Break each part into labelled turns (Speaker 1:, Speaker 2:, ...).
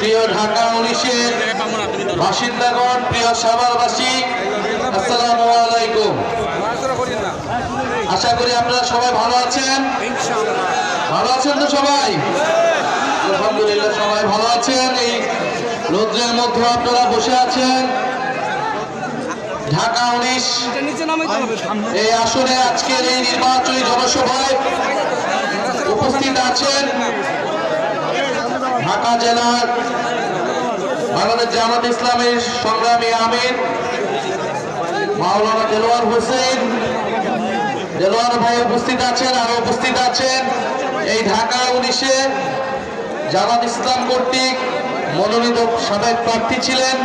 Speaker 1: প্রিয় ঢাকা উনিশের বাসিন্দাগণ, প্রিয় সাভারবাসী আসসালামু আলাইকুম। আশা করি আপনারা সবাই ভালো আছেন? ভালো আছেন তো সবাই? আলহামদুলিল্লাহ সবাই ভালো আছেন। এই রৌদ্রের মধ্যে আপনারা বসে আছেন। ঢাকা উনিশ এই আসনে আজকের এই নির্বাচনী জনসভায় উপস্থিত আছেন। ঢাকা জেলার বাংলাদেশ জামাত ইসলামের সংগ্রামী আমির মাওলানা দেলোয়ার হোসেন। দেলোয়ার ভাই উপস্থিত আছেন, আর উপস্থিত আছেন। এই ঢাকা উনিশে জামাত ইসলাম কর্তৃক মনোনীত সাবেক প্রার্থী ছিলেন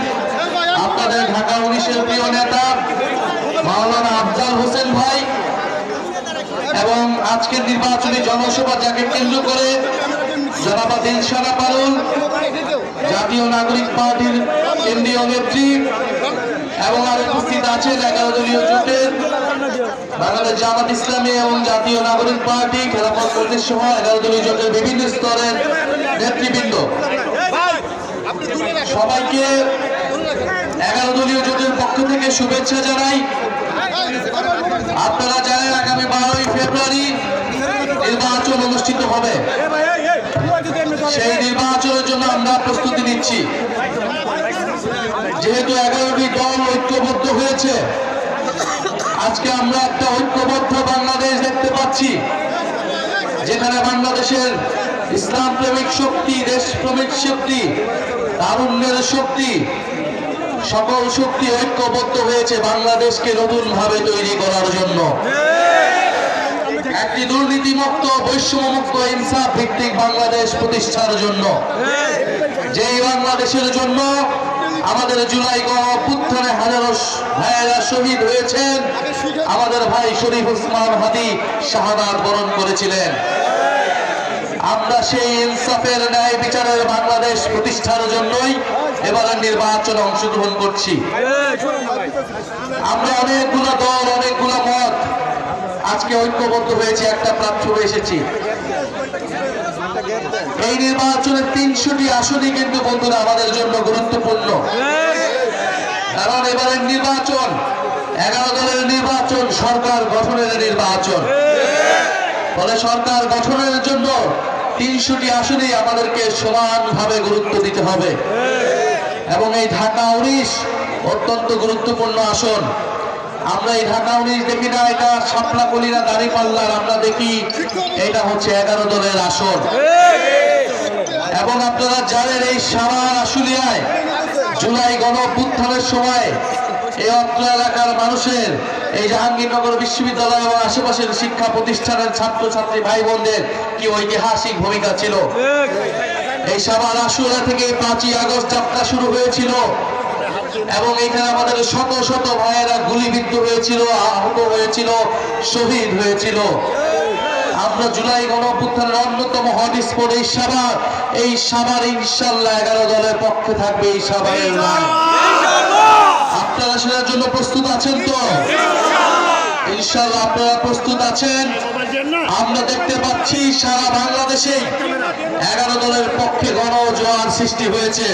Speaker 1: আপনাদের ঢাকা উনিশের প্রিয় নেতা মাওলানা আফজাল হোসেন ভাই। এবং আজকের নির্বাচনী জনসভা যাকে কেন্দ্র করে জনাবা দিলশানা পারুল জাতীয় নাগরিক পার্টির কেন্দ্রীয় নেত্রী এবং আর উপস্থিত আছেন এগারো দলীয় জোটের বাংলাদেশ জামাত ইসলামী এবং জাতীয় নাগরিক পার্টি, খেলাফত কর্তৃক সহ এগারো দলীয় জোটের বিভিন্ন স্তরের নেতৃবৃন্দ। সবাইকে এগারো দলীয় জোটের পক্ষ থেকে শুভেচ্ছা জানাই। আপনারা জানেন আগামী বারোই ফেব্রুয়ারি নির্বাচন অনুষ্ঠিত হবে। সেই নির্বাচনের জন্য আমরা প্রস্তুতি নিচ্ছি। যেহেতু এগারোটি দল ঐক্যবদ্ধ হয়েছে, আজকে আমরা একটা ঐক্যবদ্ধ বাংলাদেশ দেখতে পাচ্ছি, যেখানে বাংলাদেশের ইসলাম প্রেমিক শক্তি দেশ দেশপ্রেমিক শক্তি, তারুণ্যের শক্তি, সকল শক্তি ঐক্যবদ্ধ হয়েছে বাংলাদেশকে নতুন ভাবে তৈরি করার জন্য। একটি দুর্নীতিমুক্ত, বৈষম্যমুক্ত ইনসাফ ভিত্তিক বাংলাদেশ প্রতিষ্ঠার জন্য। যেই বাংলাদেশের জন্য আমাদের জুলাই গণপুত্থানে হাজারো ভাইয়েরা শহীদ হয়েছেন, আমাদের ভাই শরীফ উসমান হাদি শাহাদাত বরণ করেছিলেন। আমরা সেই ইনসাফের ন্যায় বিচারের বাংলাদেশ প্রতিষ্ঠার জন্যই এবারের নির্বাচনে অংশগ্রহণ করছি। আমরা অনেকগুলো দল, অনেকগুলো মত আজকে ঐক্যবদ্ধ হয়েছে, একটা প্ল্যাটফর্মে এসেছি। এই নির্বাচনের তিনশোটি আসনই কিন্তু বন্ধুরা আমাদের জন্য গুরুত্বপূর্ণ। কারণ এবারের নির্বাচন, এগারো দলের নির্বাচন, সরকার গঠনের নির্বাচন। ফলে সরকার গঠনের জন্য তিনশোটি আসনেই আমাদেরকে সমানভাবে গুরুত্ব দিতে হবে। এবং এই ঢাকা উনিশ অত্যন্ত গুরুত্বপূর্ণ আসন। আমরা এই ঢাকা উনিশ দেখি না, এটা শাপলা কলিরা দাড়ি পাল্লার, আমরা দেখি এটা হচ্ছে এগারো দলের আসন এবং আপনারা জানেন এই সারা আশুলিয়ায় জুলাই গণ সময় এই অত্র এলাকার মানুষের, এই জাহাঙ্গীরনগর বিশ্ববিদ্যালয় এবং আশেপাশের শিক্ষা প্রতিষ্ঠানের ছাত্রছাত্রী ভাই বোনদের কি ঐতিহাসিক ভূমিকা ছিল? এই সাবার আশুরা থেকে পাঁচই আগস্ট যাত্রা শুরু হয়েছিল। এবং এখানে আমাদের শত শত ভাইয়েরা গুলিবিদ্ধ হয়েছিল আহত হয়েছিল শহীদ হয়েছিল। আমরা জুলাই গণঅভ্যুত্থানের অন্যতম হটস্পট এই সাবার এই সাবার ইনশাল্লাহ এগারো দলের পক্ষে থাকবে এই সাবারের নাম। আপনারা সেটার জন্য প্রস্তুত আছেন তো? ইনশাল্লাহ আপনারা প্রস্তুত আছেন। আমরা দেখতে পাচ্ছি সারা বাংলাদেশে এগারো দলের পক্ষে গণ জোয়ার সৃষ্টি হয়েছে।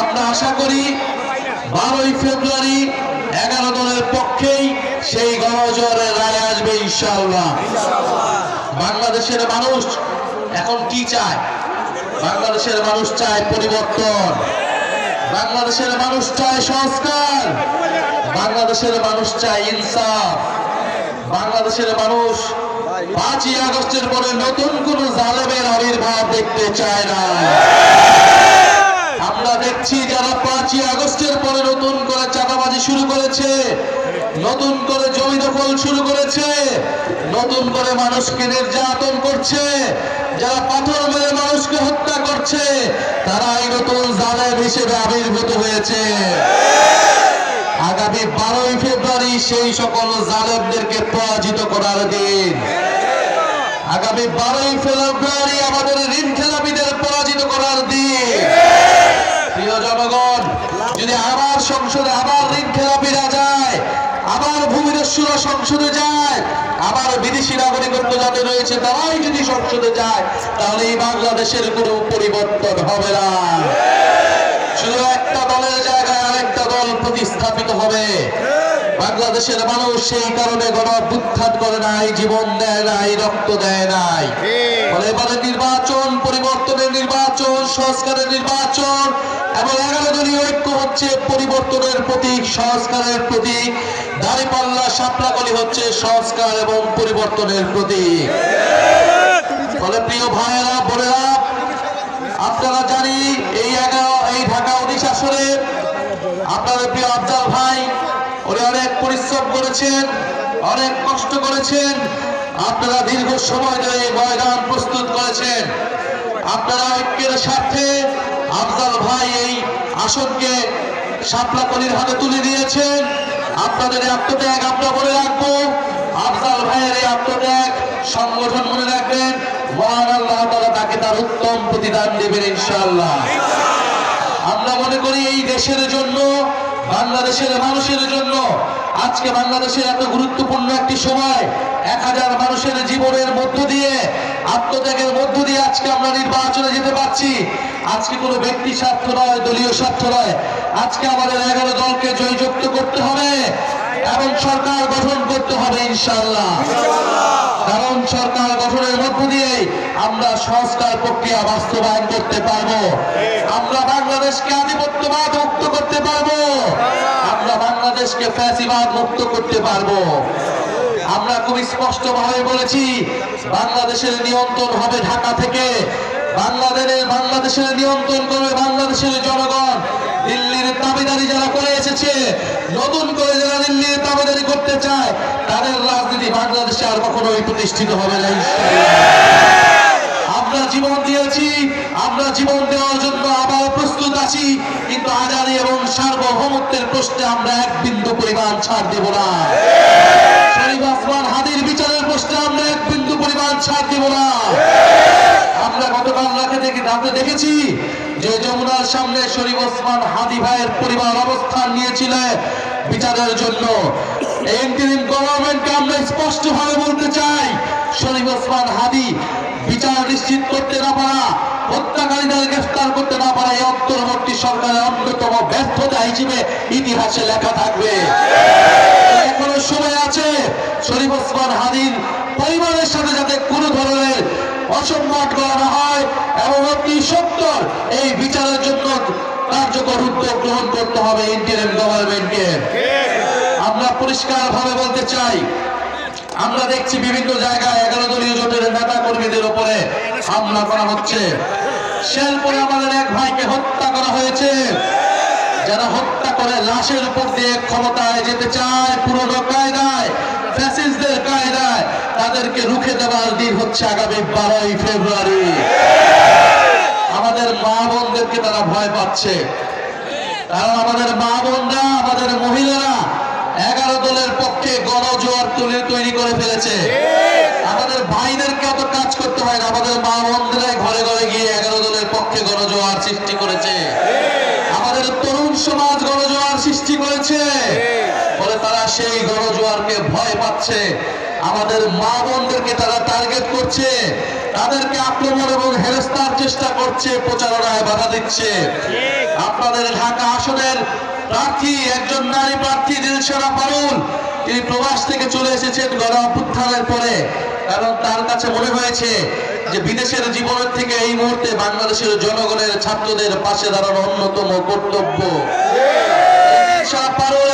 Speaker 1: আমরা আশা করি বারোই ফেব্রুয়ারি এগারো দলের পক্ষেই সেই গণজোয়ারের রায় আসবে, ইনশাআল্লাহ। বাংলাদেশের মানুষ এখন কি চায়? বাংলাদেশের মানুষ চায় পরিবর্তন। বাংলাদেশের মানুষ চায় সংস্কার। বাংলাদেশের মানুষ চায় ইনসাফ। বাংলাদেশের মানুষ পাঁচই আগস্টের পরে নতুন কোন জালেমের আবির্ভাব দেখতে চায় না। আমরা দেখছি যারা পাঁচই আগস্টের পরে নতুন করে চাঁদাবাজি শুরু করেছে, নতুন করে জমি দখল শুরু করেছে, নতুন করে মানুষকে নির্যাতন করছে, যারা পাথর মেরে মানুষকে হত্যা করছে তারাই নতুন জালেম হিসেবে আবির্ভূত হয়েছে। আগামী বারোই ফেব্রুয়ারি সেই সকল জালেমদেরকে পরাজিত করার দিন। আগামী বারোই ফেব্রুয়ারি আমাদের ঋণ খেলাপিদের পরাজিত করার দিন। প্রিয় জনগণ যদি আবার সংসদে আবার ঋণ খেলাপিরা যায় আবার ভূমিদস্যুরা সংসদে যায় আবার বিদেশি নাগরিকত্ব যাদের রয়েছে তারাই যদি সংসদে যায় তাহলে এই বাংলাদেশের কোনো পরিবর্তন হবে না। শুধু একটা দলের জায়গায় আরেকটা দল প্রতিস্থাপিত হবে। বাংলাদেশের মানুষ সেই কারণে গণ অভ্যুত্থান করে নাই জীবন দেয় নাই রক্ত দেয় নাই। ফলে এবারে নির্বাচন পরিবর্তনের নির্বাচন সংস্কারের নির্বাচন এবং এগারো দলীয় ঐক্য হচ্ছে পরিবর্তনের প্রতীক, সংস্কারের প্রতীক। দাঁড়িপাল্লা সাপলাকলি হচ্ছে সংস্কার এবং পরিবর্তনের প্রতীক। ফলে প্রিয় ভাইয়েরা, বোনেরা, আপনারা জানি এই এগারো, এই ঢাকা আসরে আপনাদের প্রিয় আফজাল ভাই, উনি অনেক পরিশ্রম করেছেন, অনেক কষ্ট করেছেন। আপনারা দীর্ঘ সময় ধরে ময়দান প্রস্তুত করেছেন। আপনারা ঐক্যের স্বার্থে আফজাল ভাই এই আসনকে শাপলা হাতে তুলে দিয়েছেন। আপনাদের আত্মত্যাগ আমরা মনে রাখব। আফজাল ভাইয়ের এই আত্মত্যাগ সংগঠন মনে রাখবেন। মহান আল্লাহ তাআলা তাকে তার উত্তম প্রতিদান দেবেন ইনশাআল্লাহ। আমরা মনে করি এই দেশের জন্য, বাংলাদেশের মানুষের জন্য আজকে বাংলাদেশের এত গুরুত্বপূর্ণ একটি সময়, এক হাজার মানুষের জীবনের মধ্য দিয়ে আত্মত্যাগের মধ্য দিয়ে আজকে আমরা নির্বাচনে যেতে পারছি। আজকে কোনো ব্যক্তি স্বার্থ নয়, দলীয় স্বার্থ নয়। আজকে আমাদের এগারো দলকে জয়যুক্ত করতে হবে এবং সরকার গঠন করতে হবে ইনশাআল্লাহ। কারণ সরকার গঠনের মধ্য দিয়ে আমরা সংস্কার প্রক্রিয়া বাস্তবায়ন করতে পারব। আমরা বাংলাদেশকে আধিপত্যবাদ মুক্ত করতে পারব। আমরা বাংলাদেশকে ফ্যাসিবাদ মুক্ত করতে পারব। আমরা খুব স্পষ্ট ভাবে বলেছি, বাংলাদেশের নিয়ন্ত্রণ হবে ঢাকা থেকে বাংলাদেশের বাংলাদেশের নিয়ন্ত্রণ করবে বাংলাদেশের জনগণ দিল্লির দাবিদারি যারা করে এসেছে, নতুন করে যারা দিল্লির দাবিদারি করতে চায়, তাদের রাজনীতি বাংলাদেশে আর কখনোই প্রতিষ্ঠিত হবে না। আমরা জীবন দিয়েছি, আমরা জীবন দেওয়ার জন্য আবার প্রস্তুত আছি, কিন্তু আজাদি এবং সার্বভৌমত্বের প্রশ্নে আমরা এক বিন্দু পরিমাণ ছাড় দেব না। শরীফ আসমান হাদির বিচারের প্রশ্নে আমরা এক বিন্দু পরিমাণ ছাড় দেব না। আমরা গতকাল রাতে দেখে, রাতে দেখেছি যে যমুনার সামনে শরীফ ওসমান হাদি ভাইয়ের পরিবার অবস্থান নিয়েছিলেন বিচারের জন্য। ইন্টারিম গভর্নমেন্টকে আমরা স্পষ্ট ভাবে বলতে চাই, শরীফ ওসমান হাদি বিচার নিশ্চিত করতে না পারা, হত্যাকারীদের গ্রেফতার করতে না পারা এই অন্তর্বর্তী সরকারের অন্যতম ব্যর্থতা হিসেবে ইতিহাসে লেখা থাকবে। এখনও সময় আছে, শরীফ ওসমান হাদির পরিবারের সাথে যাতে কোনো ধরনের অসম্মান করা না হয় এবং অতি সত্তর এই বিচারের জন্য কার্যকর উদ্যোগ গ্রহণ করতে হবে ইন্ডিয়ান গভর্নমেন্টকে। আমরা পরিষ্কার ভাবে বলতে চাই আমরা দেখছি বিভিন্ন জায়গায় এগারো দলীয় জোটের নেতা কর্মীদের উপরে হামলা করা হচ্ছে। শেলপুরে আমাদের এক ভাইকে হত্যা করা হয়েছে। যারা হত্যা করে লাশের উপর দিয়ে ক্ষমতায় যেতে চায়, পুরনো কায়দায়, ফ্যাসিস্টদের কায়দায়, তাদেরকে রুখে দেওয়ার দিন হচ্ছে আগামী বারোই ফেব্রুয়ারি। আমাদের মা বোনদেরকে তারা ভয় পাচ্ছে। কারণ আমাদের মা বোনরা, আমাদের মহিলারা এগারো দলের পক্ষে গণজোয়ার তুলে তৈরি করে ফেলেছে। আমাদের ভাইদেরকে অত কাজ করতে হয় না আমাদের মা বোনদেরাই ঘরে ঘরে গিয়ে এগারো দলের পক্ষে গণজোয়ার সৃষ্টি করেছে। আমাদের তরুণ সমাজ গণজোয়ার সৃষ্টি করেছে। ফলে তারা সেই গণজোয়ারকে ভয় পাচ্ছে। আমাদের মা বোনদেরকে তারা টার্গেট করছে। তাদেরকে আক্রমণ এবং হেরস্তার চেষ্টা করছে প্রচারণায় বাধা দিচ্ছে। আপনাদের ঢাকা আসনের প্রার্থী, একজন নারী প্রার্থী, দিলশারা পারুল। তিনি প্রবাস থেকে চলে এসেছেন গণ অভ্যুত্থানের পরে। কারণ তার কাছে মনে হয়েছে যে বিদেশের জীবনের থেকে এই মুহূর্তে বাংলাদেশের জনগণের ছাত্রদের পাশে দাঁড়ানো অন্যতম কর্তব্য।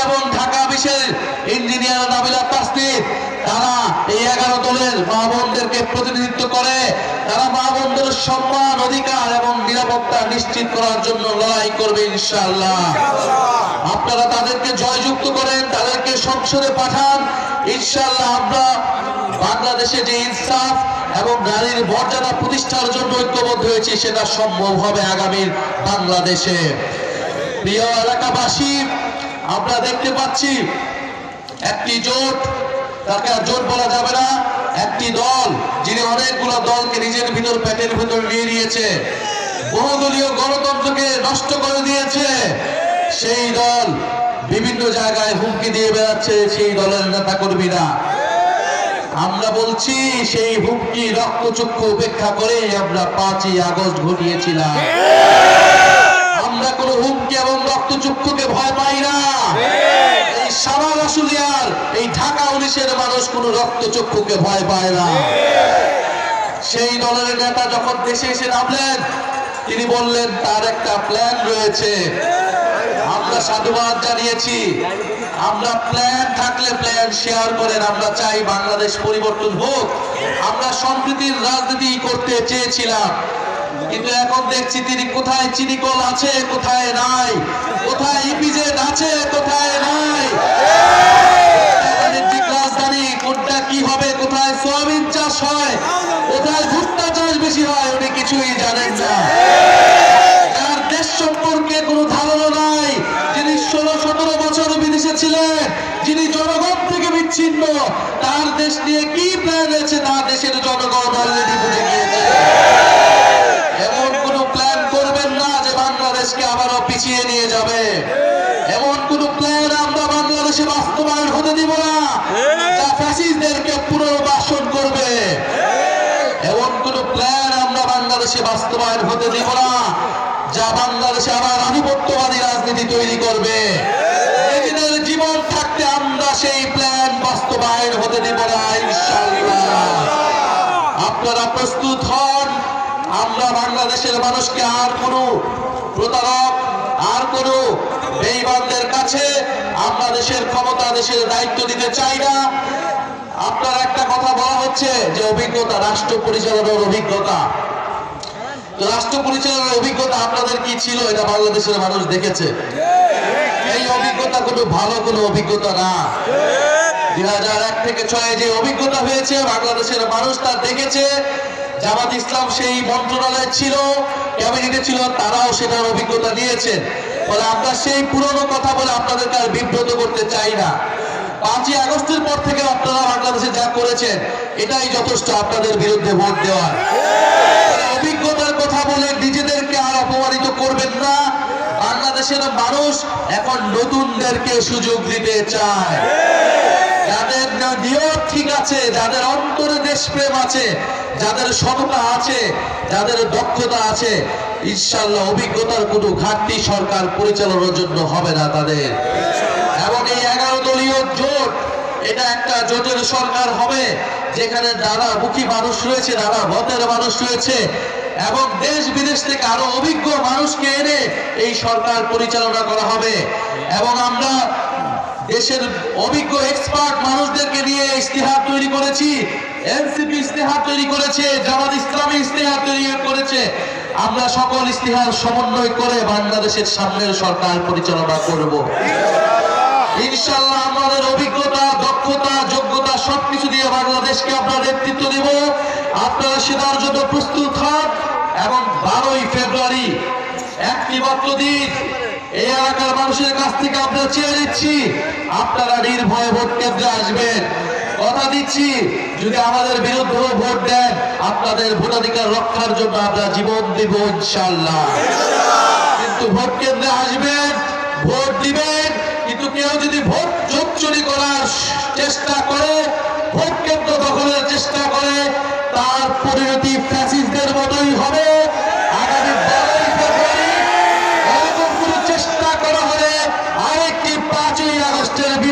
Speaker 1: এবং ঢাকা বিশ্বের ইঞ্জিনিয়ার নাবিলা তাসনিদ তারা এই এগারো মা বোনদেরকে প্রতিনিধিত্ব করে। তারা মা বোনদের সম্মান অধিকার এবং নিরাপত্তা নিশ্চিত করার জন্য লড়াই করবে ইনশাআল্লাহ। আপনারা তাদেরকে জয়যুক্ত করেন তাদেরকে সংসদে পাঠান। ইনশাআল্লাহ আমরা বাংলাদেশে যে ইনসাফ এবং নারীর মর্যাদা প্রতিষ্ঠার জন্য ঐক্যবদ্ধ হয়েছে সেটা সম্ভব হবে আগামীর বাংলাদেশে। প্রিয় এলাকাবাসী আমরা দেখতে পাচ্ছি একটি জোট তাকে আর জোট বলা যাবে না। একটি দল যিনি অনেকগুলো দলকে নিজের ভিতর প্যাটের ভিতর নিয়ে নিয়েছে। বহুদলীয় গণতন্ত্রকে নষ্ট করে দিয়েছে। সেই দল বিভিন্ন জায়গায় হুমকি দিয়ে বেড়াচ্ছে, সেই দলের নেতা কর্মীরা আমরা বলছি, সেই হুমকি রক্তচক্ষু উপেক্ষা করে আমরা পাঁচই আগস্ট ঘটিয়েছিলাম। আমরা কোনো হুমকি এবং রক্তচক্ষুকে ভয় পাই না। এই সারা রাসুলিয়ার এই ঢাকা উনিশের মানুষ কোনো রক্তচক্ষুকে ভয় পায় না। সেই দলের নেতা যখন দেশে এসে নামলেন তিনি বললেন তার একটা প্ল্যান রয়েছে। আমরা সাধুবাদ জানিয়েছি। আমরা প্ল্যান থাকলে প্ল্যান শেয়ার করেন। আমরা চাই বাংলাদেশ পরিবর্তন হোক। আমরা সম্প্রীতির রাজনীতি করতে চেয়েছিলাম। কিন্তু এখন দেখছি তিনি কোথায় চিনিকল আছে, কোথায় নাই, কোথায় ইপিজেড আছে, কোথায় নাই। তার দেশ সম্পর্কে কোনো ধারণা নাই। ষোলো সতেরো বছর ছিলেন থেকে বিচ্ছিন্ন, তার দেশ নিয়ে কি প্ল্যান আছে তার দেশের জনগণ অলরেডি ভুলে গিয়েছে এমন কোন প্ল্যান করবেন না যে বাংলাদেশকে আবারও পিছিয়ে নিয়ে যাবে। এমন কোন প্ল্যান আমরা বাংলাদেশে বাস্তবায়ন হতে দিব না। যা ফ্যাসিস্টদেরকে পুনর্বাসন করবে। এমন কোন প্ল্যান আমরা বাংলাদেশে বাস্তবায়ন হতে দিব না, যা বাংলাদেশে আবার আধিপত্যবাদী রাজনীতি তৈরি করবে। জীবন থাকতে আমরা সেই প্ল্যান বাস্তবায়ন হতে দিব না আপনারা প্রস্তুত হন, আমরা বাংলাদেশের মানুষকে আর কোনো প্রতারক আর কোনো বেইমানদের কাছে আমরা দেশের ক্ষমতা, দেশের দায়িত্ব দিতে চাই না। আপনার একটা কথা বলা হচ্ছে যে অভিজ্ঞতা, রাষ্ট্র পরিচালনার অভিজ্ঞতা। রাষ্ট্র পরিচালনার অভিজ্ঞতা আপনাদের কি ছিল? এটা বাংলাদেশের মানুষ দেখেছে। এই অভিজ্ঞতা কোনো ভালো কোনো অভিজ্ঞতা না। দুই হাজার এক থেকে ছয় যে অভিজ্ঞতা হয়েছে, বাংলাদেশের মানুষ তা দেখেছে। জামাত ইসলাম সেই মন্ত্রণালয়ে ছিল, ক্যাবিনেটে ছিল, তারাও সেটার অভিজ্ঞতা দিয়েছে। ফলে আমরা সেই পুরনো কথা বলে আপনাদেরকে আর বিব্রত করতে চাই না। পাঁচই আগস্টের পর থেকে আপনারা বাংলাদেশে যা করেছেন, এটাই যথেষ্ট আপনাদের বিরুদ্ধে ভোট দেওয়ার অভিজ্ঞতার কথা বলে নিজেদেরকে আর অপমানিত করবেন না। বাংলাদেশের মানুষ এখন নতুনদেরকে সুযোগ দিতে চায়। ঠিক আছে, যাদের অন্তরে দেশপ্রেম আছে, যাদের সততা আছে, যাদের দক্ষতা আছে ইনশাল্লাহ অভিজ্ঞতার কোনো ঘাটতি সরকার পরিচালনার জন্য হবে না তাদের। এবং এই এগারো দলীয় জোট, এটা একটা জোটের সরকার হবে, যেখানে নানা মুখী মানুষ রয়েছে নানা মতের মানুষ রয়েছে, এবং দেশ বিদেশ থেকে আরও অভিজ্ঞ মানুষকে এনে এই সরকার পরিচালনা করা হবে। এবং আমরা দেশের অভিজ্ঞ এক্সপার্ট মানুষদেরকে নিয়ে ইস্তেহার তৈরি করেছি। এনসিপি ইস্তেহার তৈরি করেছে, জামাত ইসলামী ইস্তেহার তৈরি করেছে। আমরা সকল ইস্তেহার সমন্বয় করে বাংলাদেশের সামনের সরকার পরিচালনা করব। ইনশাল্লাহ আমাদের অভিজ্ঞতা, দক্ষতা, যোগ্যতা সবকিছু দিয়ে বাংলাদেশকে আমরা নেতৃত্ব দেব। আপনারা সেটার জন্য প্রস্তুত হন এবং বারোই ফেব্রুয়ারি একটি মাত্র দিন এই এলাকার মানুষের কাছ থেকে আমরা চেয়ে নিচ্ছি, আপনারা নির্ভয়ে ভোট কেন্দ্রে আসবেন। কথা দিচ্ছি, যদি আমাদের বিরুদ্ধে ভোট দেন, আপনাদের ভোটাধিকার রক্ষার জন্য আমরা জীবন দেব ইনশাল্লাহ কিন্তু ভোট কেন্দ্রে আসবেন, ভোট দিবেন, কিন্তু কেউ যদি ভোট যোগ চুরি করার চেষ্টা করে, ভোট কেন্দ্র দখলের চেষ্টা করে, তার পরিণতি ফ্যাসিস্টদের মতোই হবে আগামী বারোই ফেব্রুয়ারি এরকম কোনো চেষ্টা করা হলে আরেকটি পাঁচই